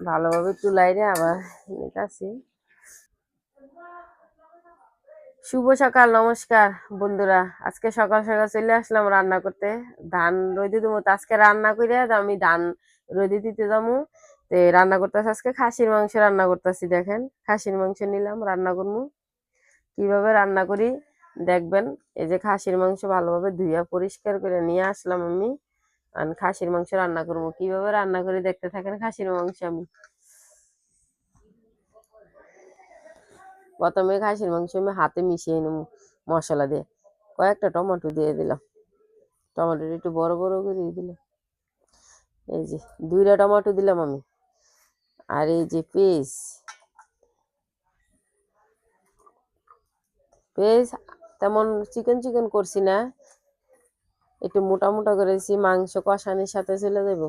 ভালোভাবে চুলাইরে আবার নিতাছি শুভ সকাল, নমস্কার বন্ধুরা। আজকে সকাল সকাল চলে আসলাম রান্না করতে। ধান রোদে দেবো, তো আজকে রান্না করে আমি ধান রোদে দিতে যাব। তো রান্না করতেছি আজকে খাসির মাংস রান্না করতেছি, দেখেন। খাসির মাংস নিলাম, রান্না করব। কীভাবে রান্না করি, দেখবেন। এই যে খাসির মাংস ভালোভাবে ধুইয়া পরিষ্কার করে নিয়ে আসলাম আমি। আর খাসির মাংস রান্না করব। কীভাবে রান্না করে দেখতে থাকেন খাসির মাংস আমি। প্রথমে খাসির মাংস আমি হাতে মিশিয়ে নেব মশলা দিয়ে। কয়েকটা টমেটো দিয়ে দিলাম। টমেটোটা একটু বড় বড় করে দিলাম। এই যে দুইটা টমেটো দিলাম আমি। আর এই যে পেঁয়াজ। পেঁয়াজ তেমন চিকেন চিকেন করছি না। একটু মোটা মোটা করেছি মাংস কষানির সাথে চলে দেব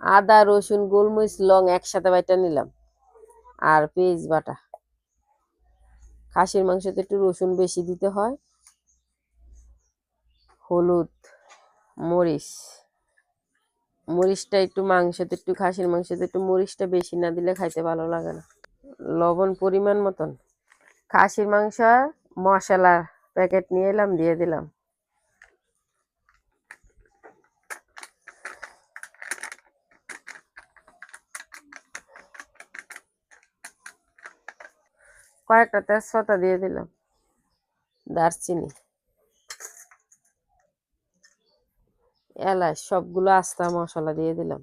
আদা, রসুন, গোলমরিচ, লং একসাথে বাইটা নিলাম। আর পেঁয়াজ বাটা। খাসির মাংসতে একটু রসুন বেশি দিতে হয়। হলুদ, মরিচ। মরিচটা একটু মাংসতে একটু, খাসির মাংসতে একটু মরিচটা বেশি না দিলে খাইতে ভালো লাগে না। লবণ পরিমাণ মতন। খাসির মাংস মশলা প্যাকেট নিয়ে এলাম, দিয়ে দিলাম। কয়েকটা তেজপাতা দিয়ে দিলাম, দারচিনি, এলাচ, সবগুলো আস্তা মশলা দিয়ে দিলাম।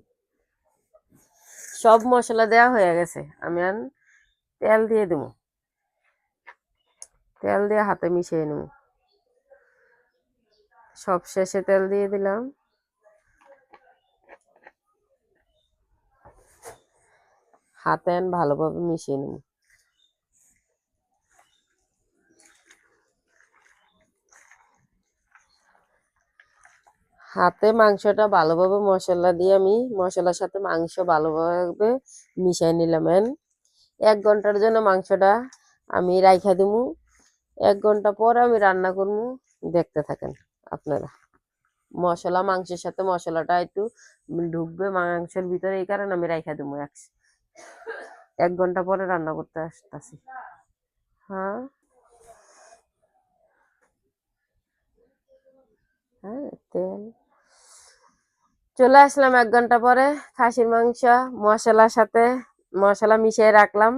সব মশলা দেওয়া হয়ে গেছে, আমি আর তেল দিয়ে দেবো। তেল দিয়ে হাতে মিশিয়ে নেব। সব শেষে তেল দিয়ে দিলাম। হাতে ভালোভাবে মিশিয়ে নেব। হাতে মাংসটা ভালোভাবে মশলা দিয়ে আমি মশলার সাথে মাংস ভালোভাবে মিশাই নিলাম এক ঘণ্টার জন্য মাংসটা আমি রাইখা দিমু। এক ঘণ্টা পর আমি রান্না করব, দেখতে থাকেন আপনারা। মশলা, মাংসের সাথে মশলাটা একটু ঢুকবে, মাংসের ভিতরে এই কারণে আমি রাইখা দেবো এক এক ঘণ্টা পরে রান্না করতে আসতেছি। হ্যাঁ? হ্যাঁ তেল। চলে আসলাম এক ঘণ্টা পরে, খাসির মাংস, মশলার সাথে মশলা মিশিয়ে রাখলাম।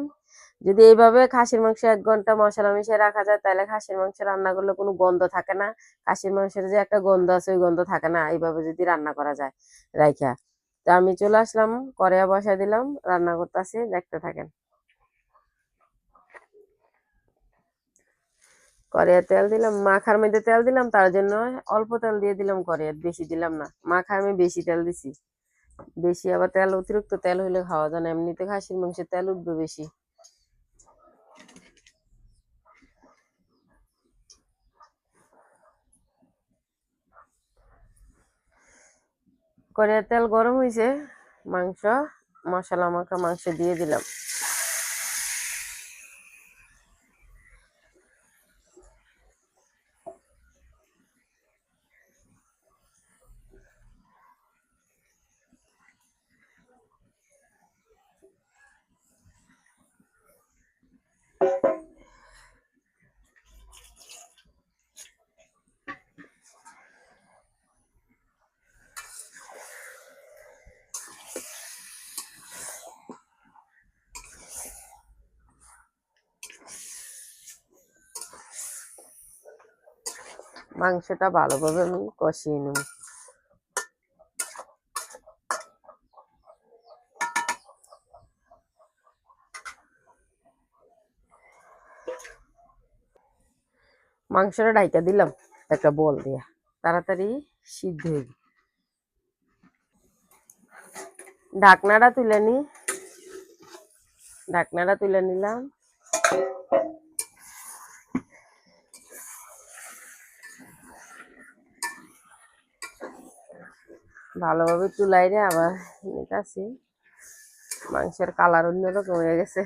যদি এইভাবে খাসির মাংস এক ঘণ্টা মশলা মিশিয়ে রাখা যায়, তাহলে খাসির মাংস রান্না করলে কোনো গন্ধ থাকে না। খাসির মাংসের যে একটা গন্ধ আছে, ওই গন্ধ থাকে না এইভাবে যদি রান্না করা যায়। রাইখা, তো আমি চলে আসলাম, কড়াইয়া বসাই দিলাম, রান্না করতেছি, দেখতে থাকেন। কড়াইয়ে তেল দিলাম, মাখার মধ্যে তেল দিলাম, তার জন্য অল্প তেল দিয়ে দিলাম কড়াইয়ে, বেশি দিলাম না। মাখার আমি বেশি তেল দিছি। বেশি আবার তেল, অতিরিক্ত তেল হইলে খাওয়া যায় না, এমনিতে খাসির মাংসের তেল উঠবে বেশি। কড়াইয়ে তেল গরম হয়েছে মাংস মশলা মাখা মাংস দিয়ে দিলাম। মাংসটা ভালোভাবে আমি কষিয়ে নেব। মাংসটা ডাইকা দিলাম, একটা বল দিয়া। তাড়াতাড়ি সিদ্ধ হয়ে ঢাকনাটা তুলে নি। ঢাকনাটা তুলে নিলাম। ভালোভাবে তুলাই রে আবার আছে মাংসের কালার অন্যরকম হয়ে গেছে।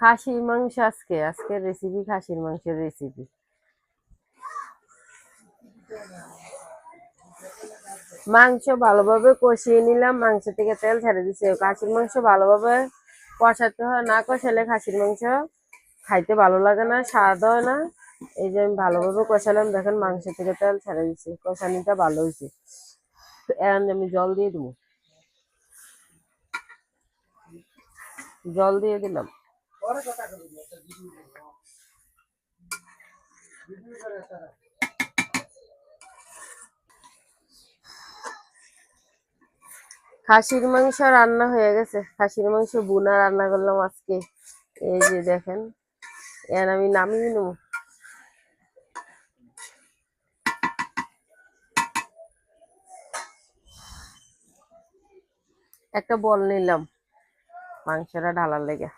খাসির মাংস আজকে, আজকের রেসিপি খাসির মাংসের রেসিপি মাংস ভালোভাবে কষিয়ে নিলাম, মাংস থেকে তেল ছেড়ে দিছে। খাসির মাংস ভালোভাবে কষাতে হয়, না কষালে খাসির মাংস খাইতে ভালো লাগে না, স্বাদ হয় না। এই যে আমি ভালোভাবে কষালাম, দেখেন মাংস থেকে তেল ছেড়ে দিছে, কষানিটা ভালো হয়েছে। এখন আমি জল দিয়ে দেবো। জল দিয়ে দিলাম। খাসির মাংস রান্না হয়ে গেছে। খাসির মাংস বুনা রান্না করলাম আজকে। এই যে দেখেন এর আমি নামিয়ে নেব। একটা বল নিলাম, মাংসটা ঢালার লেগে।